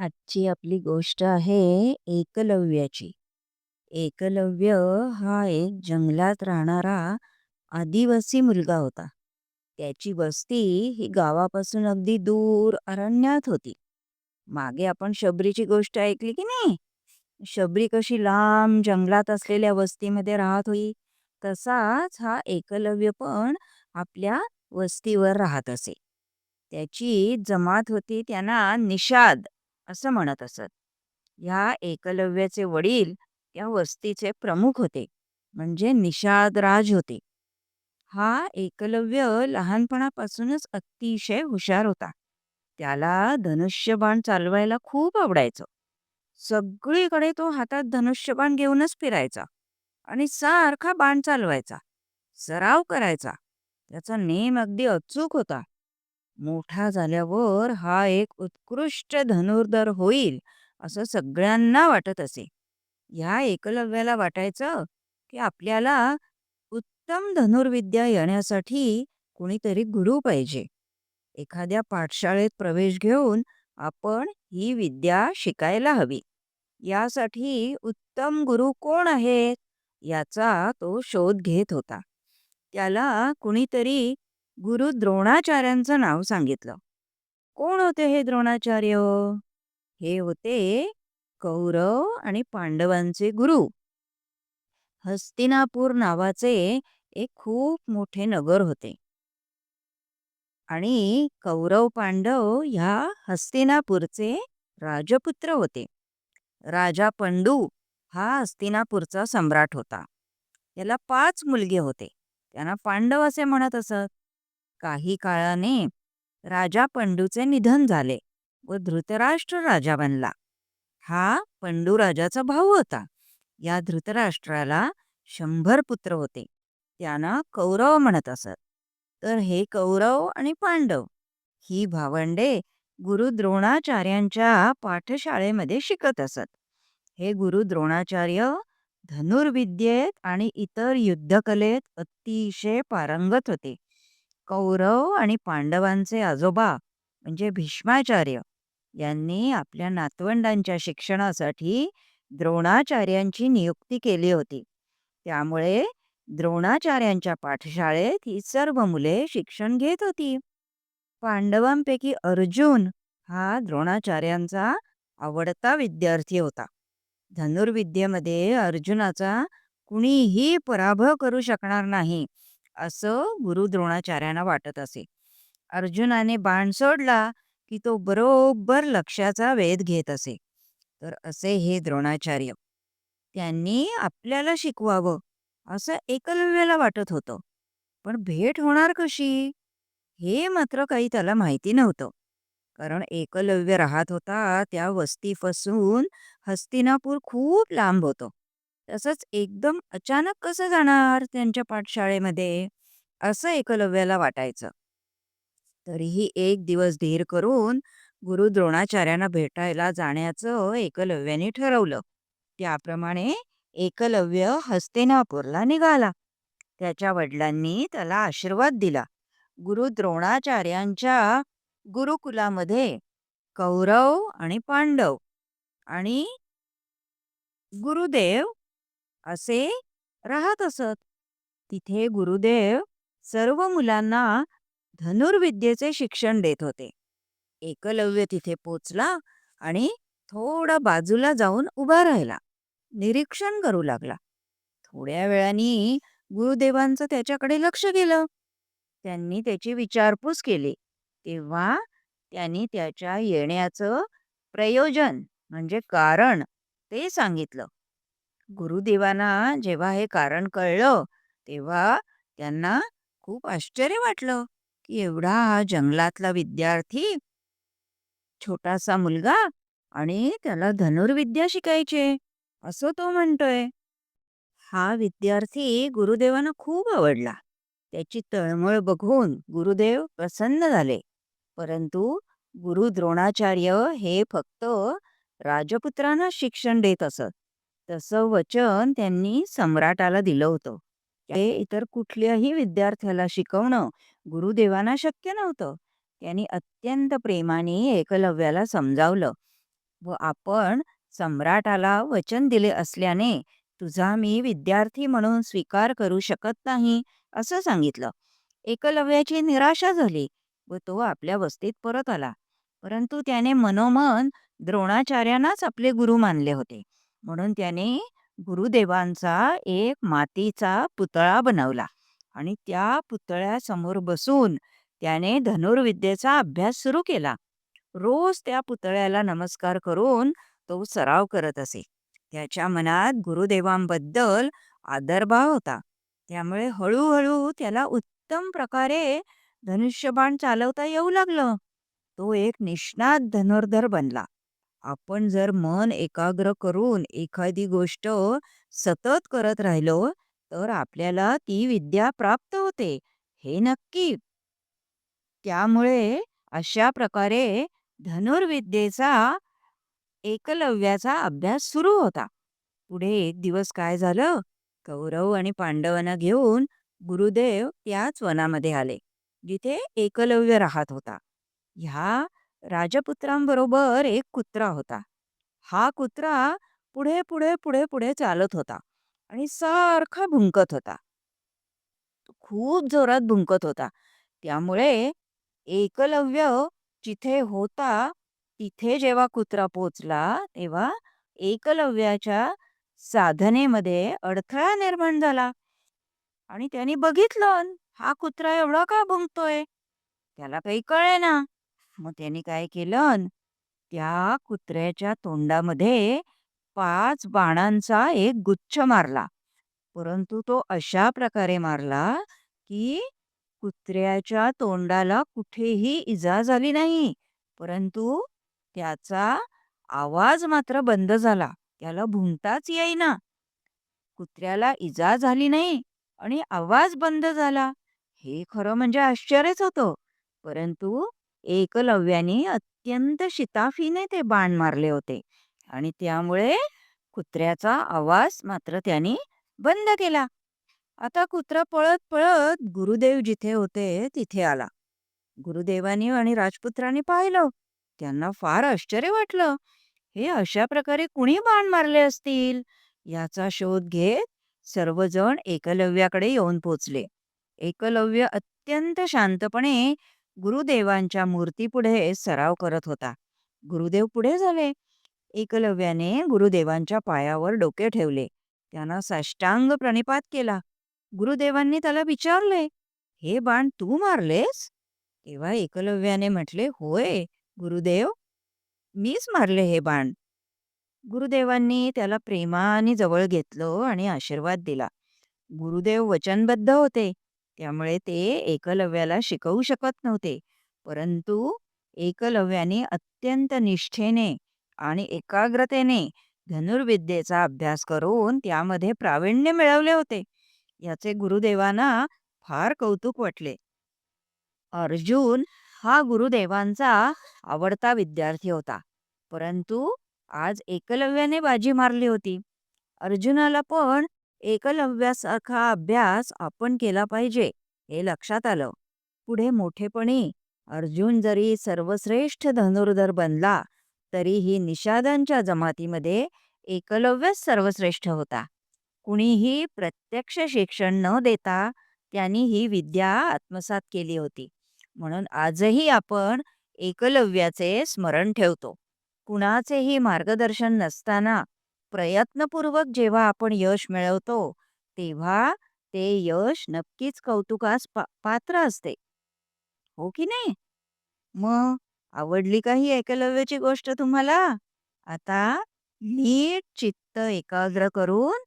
आजची आपली गोष्ट आहे एकलव्याची. एकलव्य हा एक जंगलात राहणारा आदिवासी मुलगा होता. त्याची वस्ती ही गावापासून अगदी दूर अरण्यात होती. मागे आपण शबरीची गोष्ट ऐकली की नाही? शबरी कशी लांब जंगलात असलेल्या वस्तीमध्ये राहत होई, तसाच हा एकलव्य पण आपल्या वस्तीवर राहत असे. त्याची जमात होती त्यांना निषाद असं म्हणत असत. ह्या एकलव्याचे वडील त्या वस्तीचे प्रमुख होते म्हणजे निषादराज होते. हा एकलव्य लहानपणापासूनच अतिशय हुशार होता. त्याला धनुष्यबाण चालवायला खूप आवडायचं. सगळीकडे तो हातात धनुष्यबाण घेऊनच फिरायचा आणि सारखा बाण चालवायचा. सराव करायचा. त्याचा नेम अगदी अचूक होता. मोठा झाल्यावर हा एक उत्कृष्ट धनुर्धर होईल असं सगळ्यांना वाटत असे. ह्या एकलव्याला वाटायचं की आपल्याला उत्तम धनुर्विद्या येण्यासाठी कुणीतरी गुरु पाहिजे. एखाद्या पाठशाळेत प्रवेश घेऊन आपण ही विद्या शिकायला हवी. यासाठी उत्तम गुरु कोण आहेत याचा तो शोध घेत होता. त्याला कुणीतरी गुरु द्रोणाचार्यांचं नाव सांगितलं. कोण होते हे द्रोणाचार्य? हे होते कौरव आणि पांडवांचे गुरु. हस्तिनापूर नावाचे एक खूप मोठे नगर होते. आणि कौरव पांडव ह्या हस्तिनापूरचे राजपुत्र होते. राजा पंडू हा हस्तिनापूरचा सम्राट होता. याला पाच मुलगे होते. त्यांना पांडव असे म्हणत असत. काही काळाने राजा पंडूचे निधन झाले व धृतराष्ट्र राजा बनला. हा पंडू राजाचा भाऊ होता. या धृतराष्ट्राला शंभर पुत्र होते. त्यांना कौरव म्हणत असत. तर हे कौरव आणि पांडव ही भावंडे गुरु द्रोणाचार्यांच्या पाठशाळेमध्ये शिकत असत. हे गुरु द्रोणाचार्य धनुर्विद्येत आणि इतर युद्धकलेत अतिशय पारंगत होते. कौरव आणि पांडवांचे आजोबा म्हणजे भीष्माचार्य यांनी आपल्या नातवंडांच्या शिक्षणासाठी द्रोणाचार्यांची नियुक्ती केली होती. त्यामुळे द्रोणाचार्यांच्या पाठशाळेत ही सर्व मुले शिक्षण घेत होती. पांडवांपैकी अर्जुन हा द्रोणाचार्यांचा आवडता विद्यार्थी होता. धनुर्विद्येमध्ये अर्जुनाचा कुणीही पराभव करू शकणार नाही असं गुरु द्रोणाचार्यांना वाटत असे. अर्जुनाने बाण सोडला की तो बरोबर लक्षाचा वेध घेत असे. तर असे हे द्रोणाचार्य. त्यांनी आपल्याला शिकवावं असं एकलव्याला वाटत होतं. पण भेट होणार कशी? हे मात्र काही त्याला माहिती नव्हतं. कारण एकलव्य राहत होता त्या वस्तीपासून हस्तिनापूर खूप लांब होतं. तसंच एकदम अचानक कसं जाणार त्यांच्या पाठशाळेमध्ये असं एकलव्याला वाटायचं. तरीही एक दिवस धीर करून गुरु द्रोणाचार्यांना भेटायला जाण्याचं एकलव्याने ठरवलं. त्याप्रमाणे एकलव्य हस्तिनापूरला निघाला. त्याच्या वडिलांनी त्याला आशीर्वाद दिला. गुरु द्रोणाचार्यांच्या गुरुकुलामध्ये कौरव आणि पांडव आणि गुरुदेव असे राहत असत. तिथे गुरुदेव सर्व मुलांना धनुर्विद्येचे शिक्षण देत होते. एकलव्य तिथे पोचला आणि थोडा बाजूला जाऊन उभा राहिला. निरीक्षण करू लागला. थोड्या वेळाने गुरुदेवांचं त्याच्याकडे लक्ष गेलं. त्यांनी त्याची विचारपूस केली. तेव्हा त्यांनी त्याच्या येण्याचं प्रयोजन म्हणजे कारण ते सांगितलं. गुरुदेवांना जेव्हा हे कारण कळलं तेव्हा त्यांना खूप आश्चर्य वाटलं की एवढा हा जंगलातला विद्यार्थी, छोटासा मुलगा आणि त्याला धनुर्विद्या शिकायचे असं तो म्हणतोय. हा विद्यार्थी गुरुदेवांना खूप आवडला. त्याची तळमळ बघून गुरुदेव प्रसन्न झाले. परंतु गुरु द्रोणाचार्य हे फक्त राजपुत्रांना शिक्षण देत असत. तसं वचन त्यांनी सम्राटाला दिलं होतं. ते इतर कुठल्याही विद्यार्थ्याला शिकवणं गुरुदेवांना शक्य नव्हतं. त्यांनी अत्यंत प्रेमाने एकलव्याला समजावलं व आपण सम्राटाला वचन दिले असल्याने तुझा मी विद्यार्थी म्हणून स्वीकार करू शकत नाही असं सांगितलं एकलव्याची निराशा झाली व तो आपल्या वस्तीत परत आला परंतु त्याने मनोमन द्रोणाचार्यांनाच आपले गुरु मानले होते म्हणून त्याने गुरुदेवांचा एक मातीचा पुतळा बनवला आणि त्या पुतळ्यासमोर बसून त्याने धनुर्विद्येचा अभ्यास सुरू केला. रोज त्या पुतळ्याला नमस्कार करून तो सराव करत असे. त्याच्या मनात गुरुदेवांबद्दल आदरभाव होता. त्यामुळे हळूहळू त्याला उत्तम प्रकारे धनुष्यबाण चालवता येऊ लागलं. तो एक निष्णात धनुर्धर बनला. आपण जर मन एकाग्र करून एखादी गोष्ट सतत करत राहिलो तर आपल्याला ती विद्या प्राप्त होते. हे नक्की. त्यामुळे अशा प्रकारे धनुर्विद्येचा एकलव्याचा अभ्यास सुरू होता. पुढे एक दिवस काय झालं? कौरव आणि पांडवांना घेऊन गुरुदेव त्याच वनामध्ये आले जिथे एकलव्य राहत होता. ह्या राजपुत्रांबरोबर एक कुत्रा होता. हा कुत्रा पुढे पुढे पुढे पुढे चालत होता आणि सारखा भुंकत होता. तो खूप जोरात भुंकत होता. त्यामुळे एकलव्य जिथे होता तिथे जेव्हा कुत्रा पोचला तेव्हा एकलव्याच्या साधनेमध्ये अडथळा निर्माण झाला. आणि त्याने बघितलं हा कुत्रा एवढा का भुंकतोय? त्याला काही कळेना. मग त्याने काय केलं? त्या कुत्र्याच्या तोंडामध्ये पाच बाणांचा एक गुच्छ मारला. परंतु तो अशा प्रकारे मारला की कुत्र्याच्या तोंडाला कुठेही इजा झाली नाही. परंतु त्याचा आवाज मात्र बंद झाला. त्याला भुंकताच येईना. कुत्र्याला इजा झाली नाही आणि आवाज बंद झाला. हे खरं म्हणजे आश्चर्यच होतं. परंतु एकलव्याने अत्यंत शिताफीने ते बाण मारले होते. आणि त्यामुळे कुत्र्याचा आवाज मात्र त्याने बंद केला. आता कुत्रा पळत पळत गुरुदेव जिथे होते तिथे आला. गुरुदेवानी आणि राजपुत्रांनी पाहिलं. त्यांना फार आश्चर्य वाटलं. हे अशा प्रकारे कुणी बाण मारले असतील? याचा शोध घेत सर्वजण एकलव्याकडे येऊन पोचले. एकलव्य अत्यंत शांतपणे गुरुदेवांच्या मूर्तीपुढे सराव करत होता. गुरुदेव पुढे झाले एकलव्याने गुरुदेवांच्या पायावर डोके ठेवले. त्यांना साष्टांग प्रणिपात केला. गुरुदेवांनी त्याला विचारले हे बाण तू मारलेस? तेव्हा एकलव्याने म्हटले होय गुरुदेव मीच मारले हे बाण. गुरुदेवांनी त्याला प्रेमाने जवळ घेतलं आणि आशीर्वाद दिला. गुरुदेव वचनबद्ध होते. त्यामुळे ते एकलव्याला शिकवू शकत नव्हते. परंतु एकलव्याने अत्यंत निष्ठेने आणि एकाग्रतेने धनुर्विद्येचा अभ्यास करून त्यामध्ये प्रावीण्य मिळवले होते. याचे गुरुदेवांना फार कौतुक वाटले. अर्जुन हा गुरुदेवांचा आवडता विद्यार्थी होता. परंतु आज एकलव्याने बाजी मारली होती. अर्जुनाला पण एकलव्यासारखा अभ्यास आपण केला पाहिजे हे लक्षात आलं. पुढे मोठेपणी अर्जुन जरी सर्वश्रेष्ठ धनुर्धर बनला तरीही निषादांच्या जमातीमध्ये एकलव्यच सर्वश्रेष्ठ होता. कुणीही प्रत्यक्ष शिक्षण न देता त्यांनी ही विद्या आत्मसात केली होती. म्हणून आजही आपण एकलव्याचे स्मरण ठेवतो. कुणाचेही मार्गदर्शन नसताना प्रयत्नपूर्वक जेव्हा आपण यश मिळवतो तेव्हा ते यश नक्कीच कौतुकास पा पात्र असते. हो की नाही? मग आवडली का ही एकलव्याची गोष्ट तुम्हाला? आता नीट चित्त एकाग्र करून